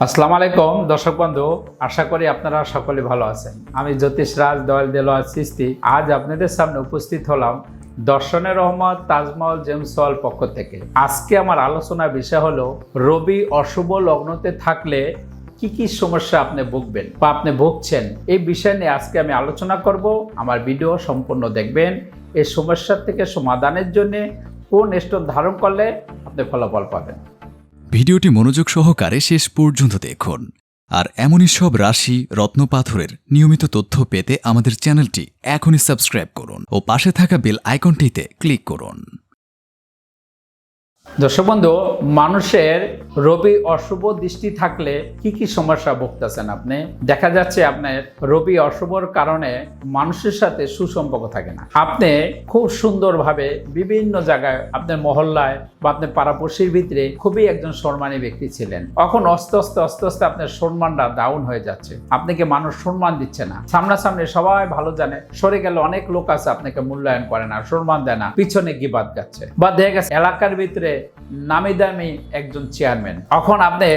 আসসালামু আলাইকুম, দর্শক বন্ধু। আশা করি আপনারা সকলে ভালো আছেন। আমি জ্যোতিষ রাজ, দয়াল দেলোয়ার সৃষ্টি। আজ আপনাদের সামনে উপস্থিত হলাম দর্শনের রহমত তাজমহল জেমস হল পক্ষ থেকে। আজকে আমার আলোচনার বিষয় হলো, রবি অশুভ লগ্নতে থাকলে কি কি সমস্যা আপনি ভুগবেন বা আপনি ভুগছেন? এই বিষয় নিয়ে আজকে আমি আলোচনা করব। আমার ভিডিও সম্পূর্ণ দেখবেন। এই সমস্যার থেকে সমাধানের জন্য কোন স্টোন ধারণ করলে আপনি ফলাফল পাবেন। ভিডিওটি মনোযোগ সহকারে শেষ পর্যন্ত দেখুন। আর এমনই সব রাশি রত্নপাথরের নিয়মিত তথ্য পেতে আমাদের চ্যানেলটি এখনই সাবস্ক্রাইব করুন ও পাশে থাকা বেল আইকনটিতে ক্লিক করুন। দর্শক বন্ধু, মানুষের রবি অশুভ দৃষ্টি থাকলে কি কি সমস্যা ভুগতেছেন আপনি? দেখা যাচ্ছে আপনার রবি অশুভর কারণে মানুষের সাথে সুসম্পর্ক থাকে না। আপনি খুব সুন্দরভাবে বিভিন্ন জায়গায় আপনার মহল্লায় বা আপনার পাড়াপড়শির ভিতরে খুবই একজন সম্মানী ব্যক্তি ছিলেন। এখন আস্তে আস্তে আস্তে আস্তে আপনার সম্মানটা ডাউন হয়ে যাচ্ছে। আপনাকে মানুষ সম্মান দিচ্ছে না? সামনাসামনি সবাই ভালো জানে, সরে গেলে অনেক লোক আছে আপনাকে মূল্যায়ন করে না, সম্মান দেয় না, পিছনে গিবাদ যাচ্ছে বা দেখা গেছে, এলাকার ভিতরে নামি দামি একজন চেয়ারম্যান। এখন আপনি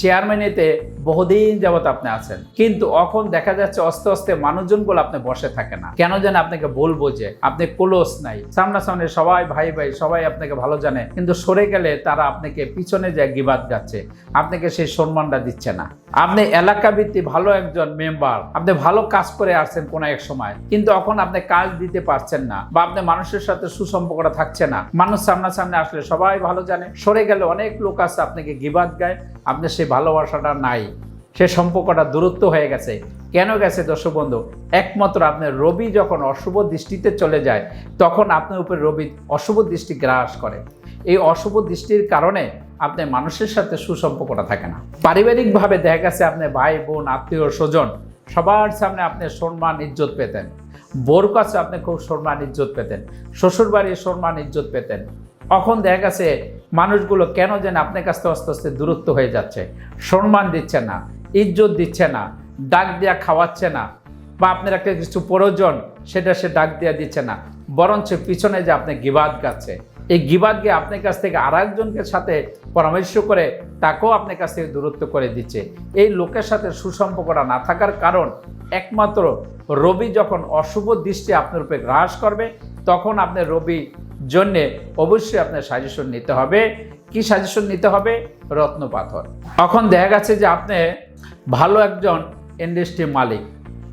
চেয়ারম্যানেতে বহুদিন যাবত আপনি আছেন। কিন্তু এখন দেখা যাচ্ছে আস্তে আস্তে মানুষজনগুলো আপনি বসে থাকে না। কেন যেন আপনাকে বলব যে আপনি ক্লোজ নাই। সামনাসামনি সবাই ভাই ভাই, সবাই আপনাকে ভালো জানে। কিন্তু সরে গেলে তারা আপনাকে পিছনে যায় গিবাদ যাচ্ছে আপনাকে সেই সম্মানটা দিচ্ছে না। আপনি এলাকা ভিত্তিক ভালো একজন মেম্বার আপনি ভালো কাজ করে আসছেন কোনো এক সময়। কিন্তু এখন আপনি কাজ দিতে পারছেন না বা আপনি মানুষের সাথে সুসম্পর্কটা থাকছে না। মানুষ সামনাসামনি আসলে সবাই ভালো জানে। সরে গেলে অনেক লোক আছে আপনাকে গিবাদ গায়। আপনি সেই ভালোবাসাটা নাই, সে সম্পর্কটা দূরত্ব হয়ে গেছে। কেন গেছে দর্শক বন্ধু? একমাত্র আপনার রবি যখন অশুভ দৃষ্টিতে চলে যায়, তখন আপনার উপর রবি অশুভ দৃষ্টি গ্রাস করে। এই অশুভ দৃষ্টির কারণে আপনি মানুষের সাথে সুসম্পর্কটা থাকে না। পারিবারিকভাবে দেখা গেছে আপনি ভাই, বোন, আত্মীয়, স্বজন, সবার সামনে আপনি সম্মান, ইজ্জত পেতেন। বোর কাছে আপনি খুব সম্মান, ইজ্জত পেতেন। শ্বশুরবাড়ির সম্মান, ইজ্জত পেতেন। এখন দেখা গেছে মানুষগুলো কেন যেন আপনার কাছ থেকে আস্তে আস্তে দূরত্ব হয়ে যাচ্ছে। সম্মান দিচ্ছে না, ইজ্জত দিচ্ছে না, ডাক দেওয়া খাওয়াচ্ছে না, বা আপনার একটা কিছু প্রয়োজন সেটা সে ডাক দেওয়া দিচ্ছে না। বরঞ্চ পিছনে যে আপনি গিবাদ গাচ্ছে, এই গিবাদ গিয়ে আপনার কাছ থেকে আর একজনকে সাথে পরামর্শ করে তাকেও আপনার কাছ থেকে দূরত্ব করে দিচ্ছে। এই লোকের সাথে সুসম্পর্কটা না থাকার কারণ একমাত্র রবি যখন অশুভ দৃষ্টি আপনার উপরে গ্রাস করবে, তখন আপনার রবি জন্যে অবশ্যই আপনার সাজেশন নিতে হবে। কি সাজেশন নিতে হবে? রত্ন পাথর। এখন দেখা গেছে যে আপনি ভালো একজন ইন্ডাস্ট্রির মালিক,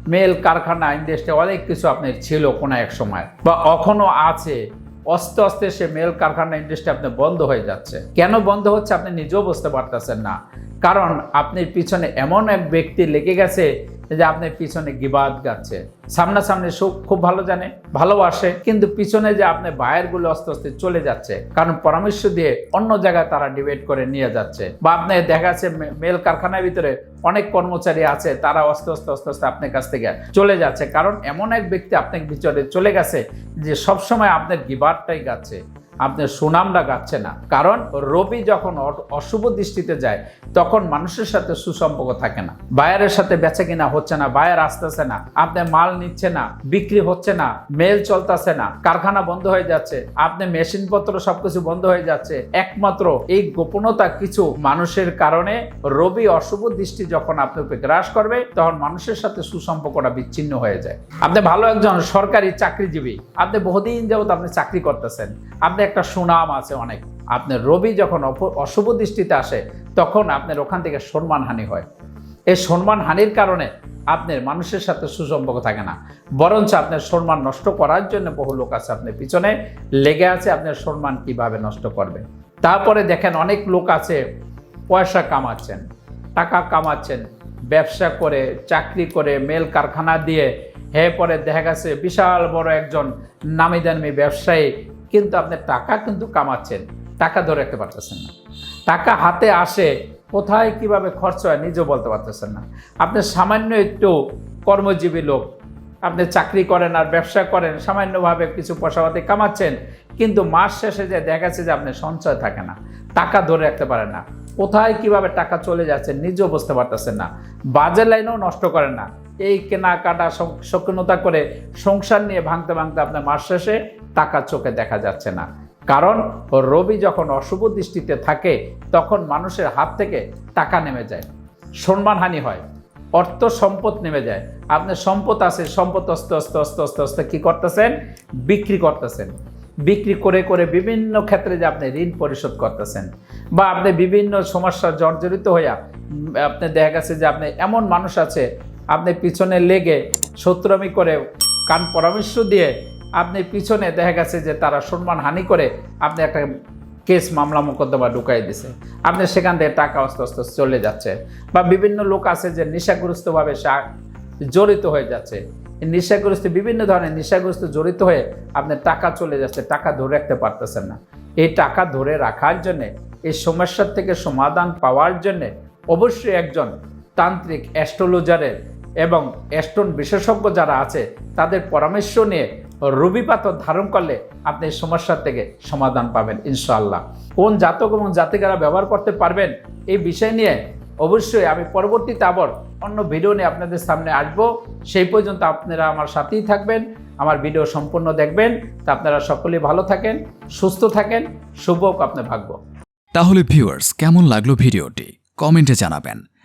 মেল কারখানা ইন্ডাস্ট্রি অনেক কিছু আপনার ছিল কোনো এক সময় বা এখনও আছে। আস্তে আস্তে সে মেল কারখানা ইন্ডাস্ট্রি আপনি বন্ধ হয়ে যাচ্ছে। কেন বন্ধ হচ্ছে আপনি নিজেও বুঝতে পারতেছেন না। কারণ আপনার পিছনে এমন এক ব্যক্তি লেগে গেছে যে আপনার পিছনে গিবাদ গাচ্ছে। সামনাসামনি সুখ খুব ভালো জানে ভালোবাসে কিন্তু পিছনে যে আপনার বায়েরগুলো আস্তে আস্তে চলে যাচ্ছে, কারণ পরামর্শ দিয়ে অন্য জায়গায় তারা ডিবেট করে নিয়ে যাচ্ছে। বা আপনি দেখা যাচ্ছে মেল কারখানার ভিতরে অনেক কর্মচারী আছে, তারা আস্তে আস্তে আস্তে আস্তে আপনার কাছ থেকে চলে যাচ্ছে। কারণ এমন এক ব্যক্তি আপনার ভিতরে চলে গেছে যে সবসময় আপনার গিবারটাই গাচ্ছে। আপনার সুনামটা গাচ্ছে না। কারণ রবি যখন অশুভ দৃষ্টিতে যায়, তখন মানুষের সাথে সুসম্পর্ক থাকে না। বায়ারের সাথে বেচে কিনা হচ্ছে না, বায়ার আসতেছে না আপনার মাল নিচ্ছে না, বিক্রি হচ্ছে না, মেল চলতেছে না, কারখানা বন্ধ হয়ে যাচ্ছে, আপনি মেশিন পত্র সবকিছু বন্ধ হয়ে যাচ্ছে, একমাত্র এই গোপনতা কিছু মানুষের কারণে রবি অশুভ দৃষ্টি যখন উপরে গ্রাস করবে, তখন মানুষের সাথে সুসম্পর্কটা বিচ্ছিন্ন হয়ে যায়। আপনি ভালো একজন সরকারি চাকরিজীবী, আপনি বহুদিন যাবত আপনি চাকরি করতেছেন, আপনি একটা সুনাম আছে অনেক। আপনার রবি যখন অশুভ দৃষ্টিতে আসে, তখন আপনার ওখান থেকে সম্মানহানি হয়। এই সম্মানহানির কারণে আপনার মানুষের সাথে সুসম্পর্ক থাকে না। বরঞ্চ আপনার সম্মান নষ্ট করার জন্য বহু লোক আছে আপনার পিছনে। লেগে আছে আপনার সম্মান কীভাবে নষ্ট করবে। তারপরে দেখেন অনেক লোক আছে, পয়সা কামাচ্ছেন, টাকা কামাচ্ছেন, ব্যবসা করে, চাকরি করে, মেল কারখানা দিয়ে। হে পরে দেখা গেছে বিশাল বড় একজন নামি দামি ব্যবসায়ী কিন্তু আপনি টাকা কিন্তু কামাচ্ছেন। টাকা ধরে রাখতে পারতেছেন না। টাকা হাতে আসে, কোথায় কীভাবে খরচ হয় নিজেও বলতে পারতেছেন না। আপনি সামান্য একটু কর্মজীবী লোক, আপনি চাকরি করেন আর ব্যবসা করেন, সামান্যভাবে কিছু পয়সাপাতি কামাচ্ছেন, কিন্তু মাস শেষে যে দেখা যাচ্ছে যে আপনার সঞ্চয় থাকে না, টাকা ধরে রাখতে পারেন না। কোথায় কীভাবে টাকা চলে যাচ্ছে নিজেও বুঝতে পারতেছেন না। বাজে লাইনেও নষ্ট করেন না। এই কেনাকাটা সক- সক্ষমতা করে সংসার নিয়ে ভাঙতে ভাঙতে আপনার মাস শেষে টাকা চোখে দেখা যাচ্ছে না। কারণ রবি যখন অশুভ দৃষ্টিতে থাকে, তখন মানুষের হাত থেকে টাকা নেমে যায়, সম্মানহানি হয়, অর্থ সম্পদ নেমে যায়। আপনার সম্পদ আছে, সম্পদ আস্তে আস্তে আস্তে আস্তে আস্তে কী করতেছেন? বিক্রি করতেছেন। বিক্রি করে করে বিভিন্ন ক্ষেত্রে যে আপনি ঋণ পরিশোধ করতেছেন বা আপনি বিভিন্ন সমস্যা জর্জরিত হইয়া আপনি দেখা গেছে যে আপনি এমন মানুষ আছে আপনি পিছনে লেগে শত্রুমি করে কান পরামর্শ দিয়ে আপনি পিছনে দেখা গেছে যে তারা সম্মান হানি করে আপনি একটা কেস মামলা মোকদ্দমা ঢুকাই দিছে। আপনি সেখান থেকে টাকা আস্তে আস্তে চলে যাচ্ছে বা বিভিন্ন লোক আছে যে নেশাগ্রস্তভাবে জড়িত হয়ে যাচ্ছে। নেশাগ্রস্ত বিভিন্ন ধরনের নেশাগ্রস্ত জড়িত হয়ে আপনার টাকা চলে যাচ্ছে, টাকা ধরে রাখতে পারতেছেন না। এই টাকা ধরে রাখার জন্যে, এই সমস্যার থেকে সমাধান পাওয়ার জন্যে অবশ্যই একজন তান্ত্রিক অ্যাস্ট্রোলজারের এবং অ্যাস্ট্রন বিশেষজ্ঞ যারা আছে, তাদের পরামর্শ নিয়ে রবি পাথর ধারণ করলে আপনি সমস্যার থেকে সমাধান পাবেন, ইনশাআল্লাহ। কোন জাতক এবং জাতিকারা ব্যবহার করতে পারবেন, এই বিষয় নিয়ে অবশ্যই আমি পরবর্তীতে আবার অন্য ভিডিও নিয়ে আপনাদের সামনে আসব। সেই পর্যন্ত আপনারা আমার সাথেই থাকবেন, আমার ভিডিও সম্পূর্ণ দেখবেন। তা আপনারা সকলেই ভালো থাকেন, সুস্থ থাকেন, শুভ আপনার ভাগ্য। তাহলে ভিউয়ার্স কেমন লাগল ভিডিওটি কমেন্টে জানাবেন।